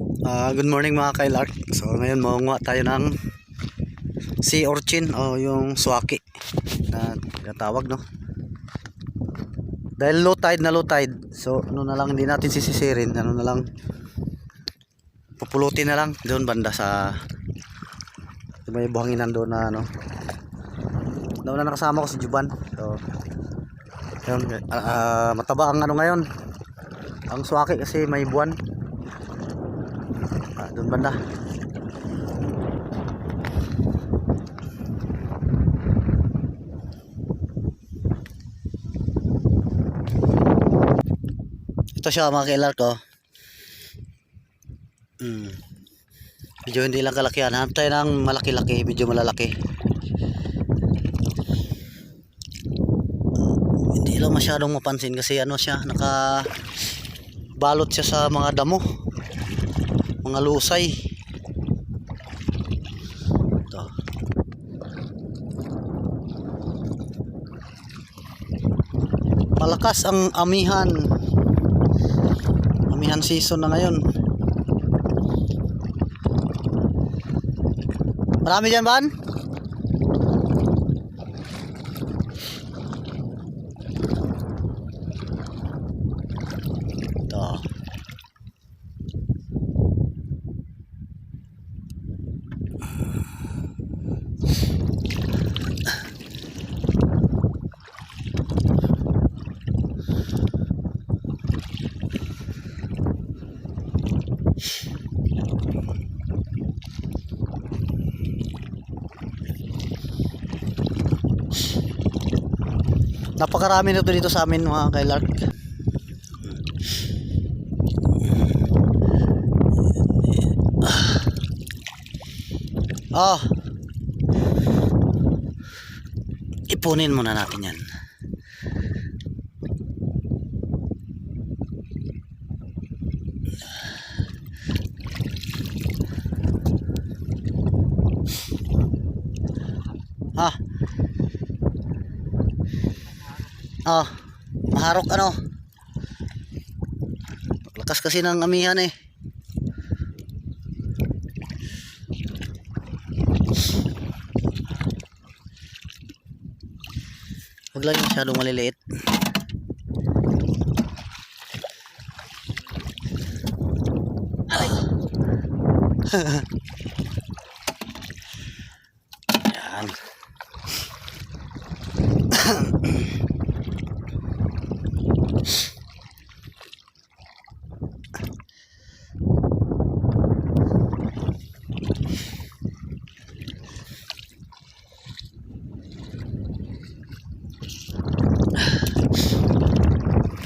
Ah, good morning mga kailark. So ngayon mangunguha tayo ng sea urchin o yung swaki na tinatawag no. Dahil low tide na low tide. So ano na lang hindi natin sisisirin, ano na lang pupulutin na lang doon banda sa may buhanginan doon na ano. Nauna nakasama ko si Juban. So yun, ah, mataba ang ano ngayon. Ang swaki kasi may buwan. Ah, doon banda. Ito siya mga kailar ko. Hmm. Medyo hindi lang kalakihan. Hanap tayo ng malaki-laki. Medyo malalaki. Hindi lang masyadong mapansin kasi ano siya. Naka balot siya sa mga damo. Mga lusay. Ito. Malakas ang amihan. Amihan season na ngayon. Marami dyan, Ban? Ito. Napakarami nito dito sa amin mga kailark. Oh. Ipunin muna natin yan. Ah. Oh, maharok ano. Lakas kasi ng amihan eh. Huwag lang yung masyadong maliliit. Yan.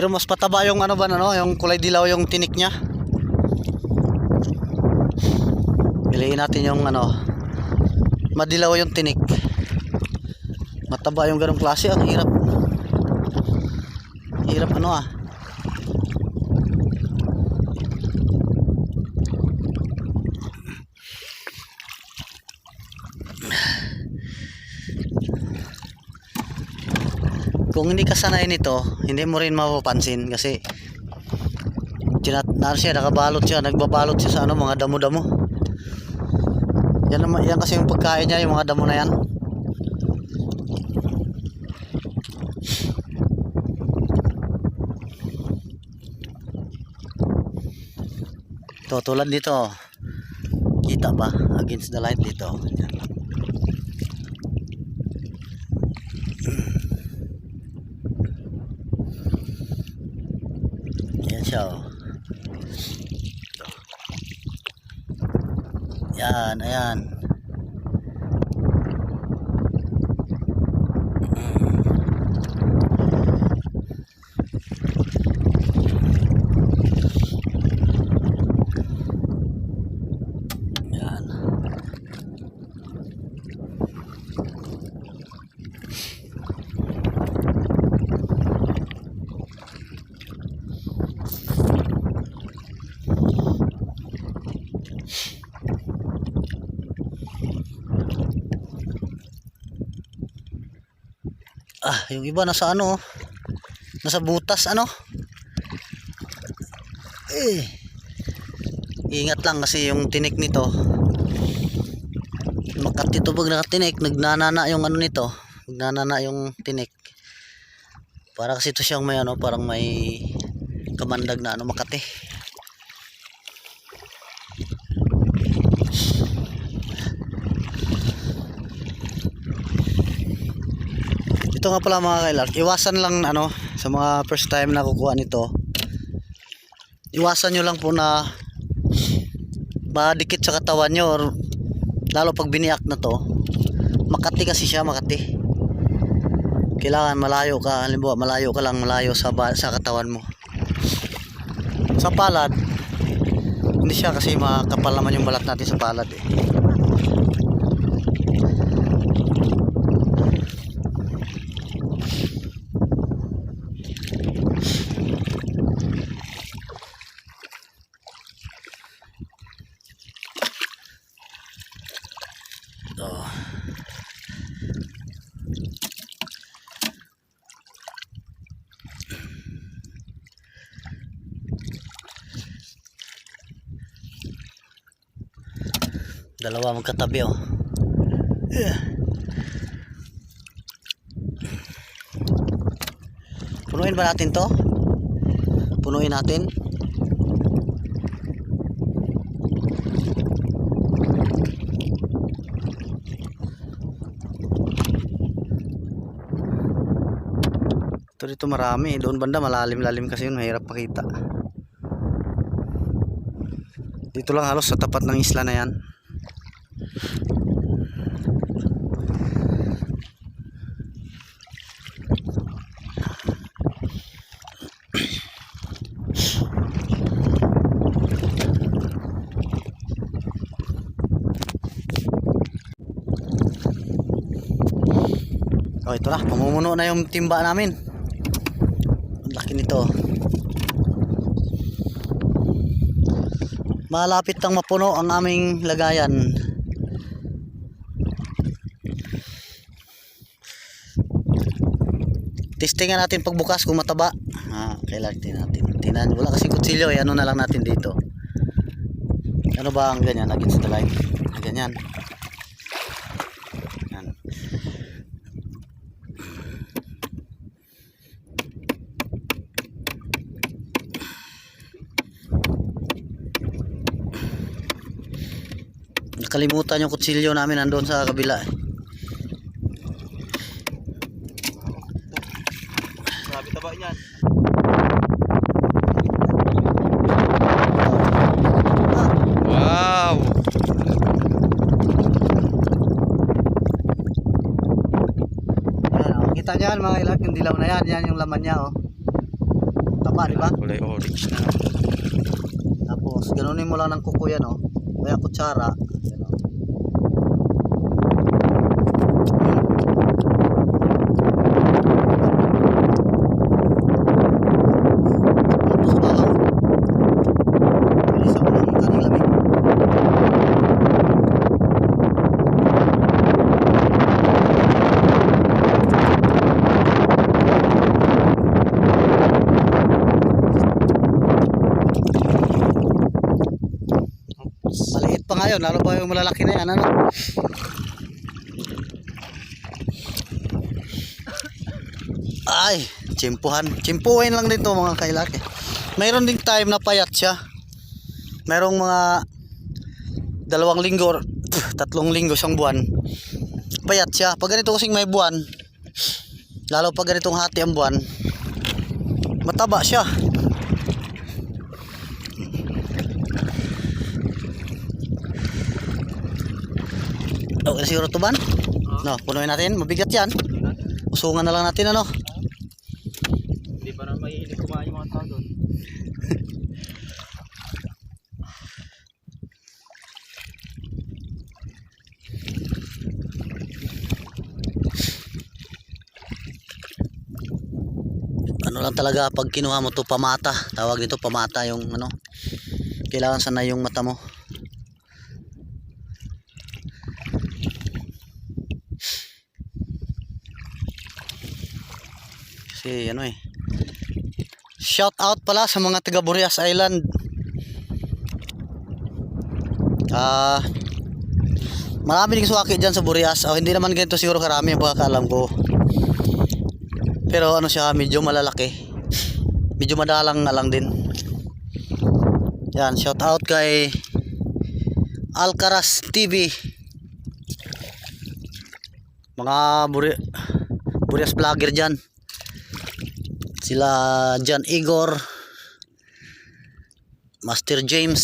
Pero mas pataba yung ano ba ano, yung kulay dilaw yung tinik niya. Piliin natin yung ano, madilaw yung tinik. Mataba yung ganong klase, ang hirap. Hirap ano ah. Kung hindi ka sanay nito, hindi mo rin mapapansin kasi tinat na siya, nakabalot siya, nagbabalot siya sa ano, mga damo-damo. Yan, yan kasi yung pagkain niya, yung mga damo na yan. Ito, tulad dito. Kita ba? Against the light dito. Yan siya oh. Ito. Yan, ayan. Yan. Ah, yung iba nasa ano, nasa butas ano. Eh. ingat lang kasi yung tinik nito makati to pag nakatinik nagnanana yung ano nito nagnanana yung tinik para kasi ito siyang may ano parang may kamandag na ano makati ito nga pala mga kailark iwasan lang ano sa mga first time na kukuha nito. Iwasan nyo lang po na madikit sa katawan nyo or lalo pag biniak na to makati kasi siya makati. Kailangan malayo ka halimbawa malayo ka lang malayo sa, sa katawan mo. Sa palad hindi siya kasi makapal naman yung balat natin sa palad eh Dalawa magkatabi oh. Punuin ba natin to? Punuin natin. Ito dito marami. Doon banda malalim-lalim kasi yun. Mahirap pakita. Dito lang halos sa tapat ng isla na yan. Oh, ito na. Pamumuno na yung timba namin. Ang laki nito. Malapit tang mapuno ang aming lagayan. Testingan natin pagbukas kung mataba. Ah, kailangan tingnan natin. Tingnan, wala kasi kutsilyo eh. Ano na lang natin dito. Ano ba ang ganyan against the light? Ah, ganyan. Yan. Nakalimutan yung kutsilyo namin nandoon sa kabila. eh. Niyan. Wow! Ayan, oh. Kita niyan mga ilag yung dilaw na yan. Yan yung laman niya oh. Taba, di ba? Kulay orange na. Tapos ganunin mo lang ng kuko yan oh. Kaya kutsara. Yan, oh. Tapos bahaw. Bilisan mo lang ang kaning lamig. Ngayon, lalo pa yung malalaki na yan, ano? Ay, chimpuhan. Chimpuhin lang dito mga kailaki. Mayroon ding time na payat siya. Mayroong mga dalawang linggo, tatlong linggo, isang buwan. Payat siya. Pag ganito kasing may buwan, lalo pag ganitong hati ang buwan, mataba siya. Okay, siguro to ban? No, punuin natin. Mabigat yan. Usungan na lang natin ano. Hindi pa naman mahilig kumain yung mga tao doon. Ano lang talaga pag kinuha mo to pamata. Tawag dito pamata yung ano. Kailangan sana yung mata mo. Kasi ano eh. Shout out pala sa mga taga Burias Island. Ah, marami ding suwaki dyan sa Burias. Oh, hindi naman ganito siguro karami ang pagkakaalam ko. Pero ano siya, medyo malalaki. Medyo madalang na lang din. Yan, shout out kay Alcaraz TV. Mga Buri Burias vlogger dyan. Sila John Igor, Master James,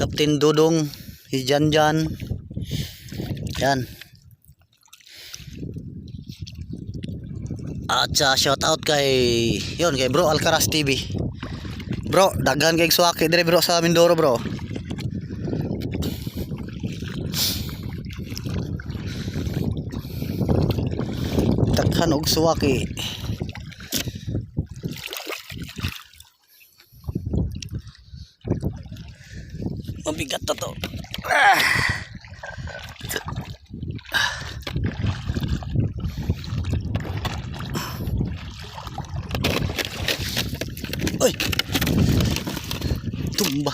Captain Dudong, si Jan Jan. Yan. At sa shout out kay yun kay Bro Alcaraz TV. Bro, daghan kay suwaki dire bro sa Mindoro bro. Daghan og suwaki. Mabigat na to. Ah. Uy! Tumba.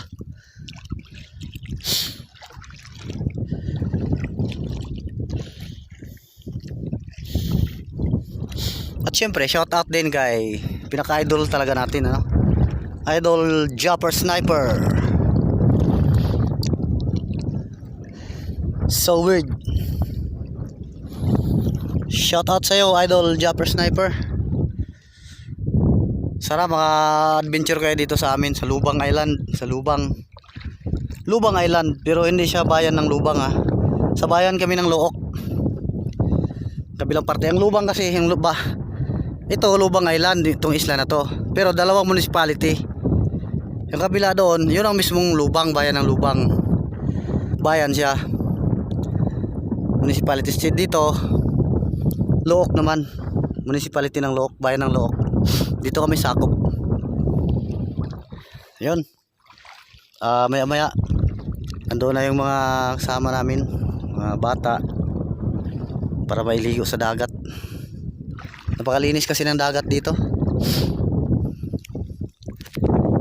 At syempre, shout out din kay pinaka-idol talaga natin, ano? Idol Jumper Sniper. So weird. Shout out sa'yo, Idol Jumper Sniper. Sana mga adventure kayo dito sa amin sa Lubang Island, sa Lubang. Lubang Island, pero hindi siya bayan ng Lubang ha. Sa bayan kami ng Look. Kabilang parte ang Lubang kasi yung Luba. Ito Lubang Island, itong isla na to. Pero dalawang municipality. Yung kabila doon, yun ang mismong Lubang, bayan ng Lubang. Bayan siya. Municipality state dito. Look naman. Municipality ng Look, bayan ng Look. Dito kami sakop. Yun. Ah, maya maya ando na yung mga kasama namin, mga bata para mailigo sa dagat. Napakalinis kasi ng dagat dito.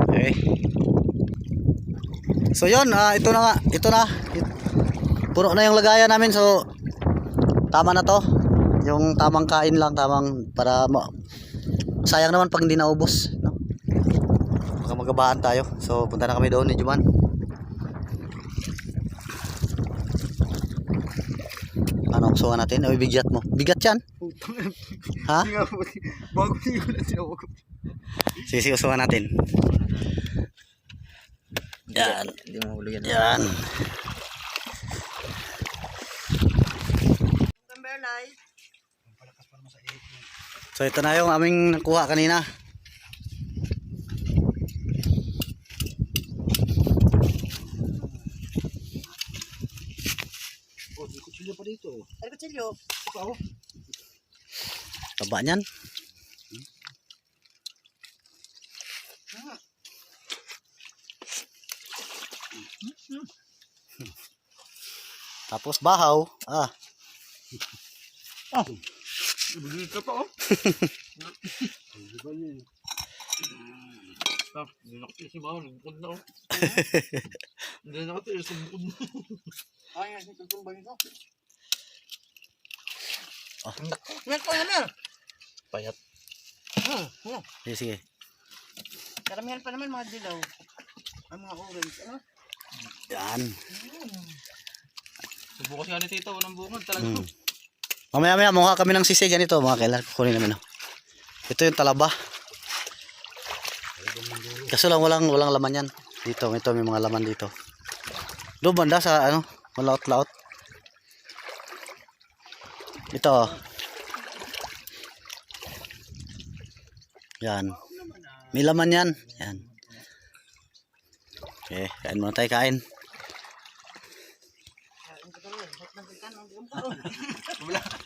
Okay. So yun, ah, ito na nga, ito na. Puno na yung lagayan namin so tama na to. Yung tamang kain lang, tamang para ma sayang naman pag hindi naubos no? baka magabahan tayo. So punta na kami doon ni Juman. Ano suwa natin? O bigyat mo. Bigat yan? Ha? Bago hindi ko na tinawag. sige sige suwa natin. Yan. Yan. Yan so ito na yung aming nakuha kanina Oh, may kutsilyo pa dito. Ay, kutsilyo. Ikaw. taba niyan Tapos bahaw. Ah, Bigil ka pa oh. Ah, hindi nakatiis si Bahaw. Lugkod na oh. Hindi nakatiis. Lugkod na. Ay, ay, tutumbay ito. Ah. Yan ko, yan. Payat. Hmm, hmm. sige, sige. Karamihan pa naman mga dilaw. Ang mga orange, ano? Yan. Subukan si Ani Tito. Unang bungad talaga. Hmm. Mamaya maya mukha kami ng sisig ganito mga kailan kukunin namin. oh. Ito yung talaba. Kaso lang walang walang laman yan. Dito, ito may mga laman dito. Doon banda sa ano, malaot-laot. Ito. oh. Yan. May laman yan. Yan. Okay, kain muna tayo kain.